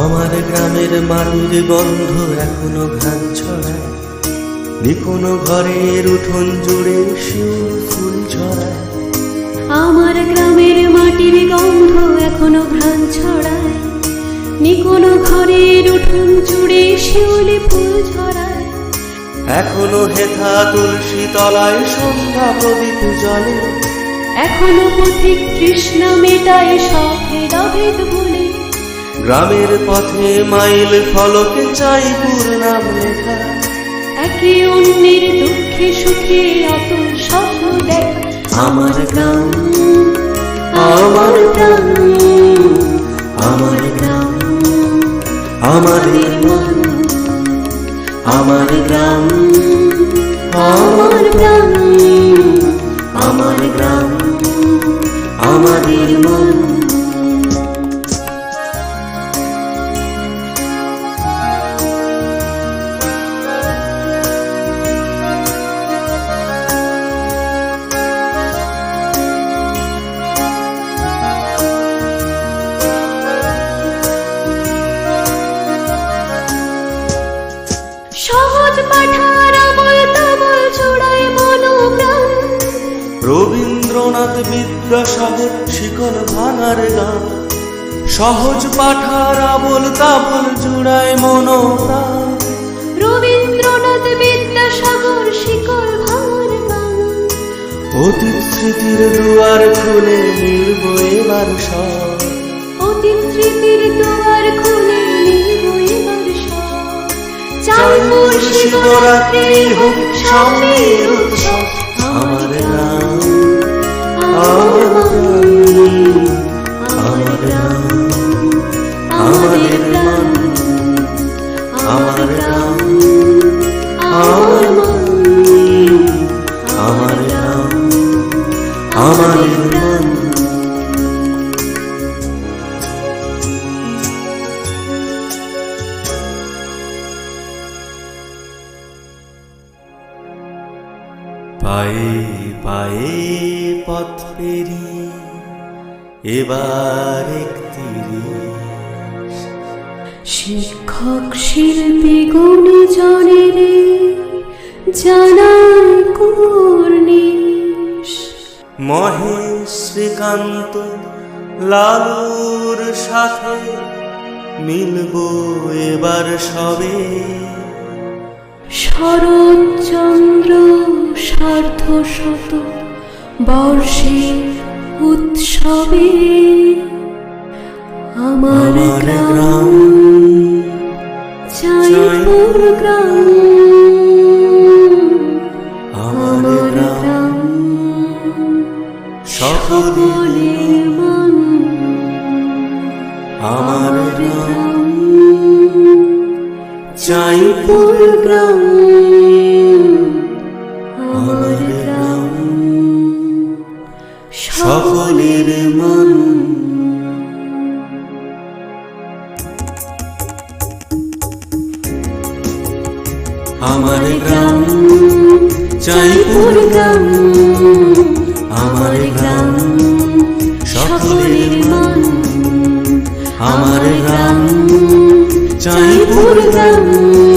আমার গ্রামের মাটির গন্ধ এখনও ঘ্রাণ ছড়ায়। নিকোনো ঘরের উঠোন জুড়ে শিউর ফুল ছড়ায়। আমার গ্রামের মাটির গন্ধ এখনও ঘ্রাণ ছড়ায়। নিকোনো ঘরের উঠোন জুড়ে শিউলি ফুল ছড়ায়। এখনও হেথা তুলসী তলায় সন্ধ্যা প্রদীপ জলে এখনও পথিক তৃষ্ণা মেটায় সব ভেদাভেদ ভুলে গ্রামের পথে মাইল ফলকে চাই নাম লেখা একে অন্যের দুঃখে সুখে অতুল স্বপ্ন দেখা। আমার গ্রাম আমার গ্রাম আমার গ্রাম আমাদের মন। আমার গ্রাম আমার প্রাণ রবীন্দ্রনাথ বিদ্যাসাগর শিকল ভাঙার গান। সহজ পাঠার আবল তাবল জুড়ায় মনোপ্রাণ রবীন্দ্রনাথ বিদ্যাসাগর ভাঙার গান। অতীত স্মৃতির দুয়ার খুলে মিলব এবার সব। অতীত স্মৃতির দুয়ার খুলে মোর শিবরাত্রি হোক সামনের আমার গ্রাম আমার গ্রাম আমাদের আমার আমার মন আমার আমাদের গ্রাম পায়ে পায়ে পথ পেরি এবার একতিরিশ শিক্ষক শিল্পী গুণজনের জানাই কর্নিশ মহেশ শ্রীকান্ত লালুর সাথে মিলব এবার সবে। শরৎচন্দ্র সার্ধ শত বর্ষের উৎসবে আমার গ্রাম জয়পুর গ্রাম। আমার গ্রাম গ্রাম সকলে সকলের মন। আমার গ্রাম জয়পুর গ্রাম। সকলের মন। আমার গ্রাম জয়পুর গ্রাম। আমার গ্রাম সকলের মন। আমার গ্রাম জয়পুর গ্রাম।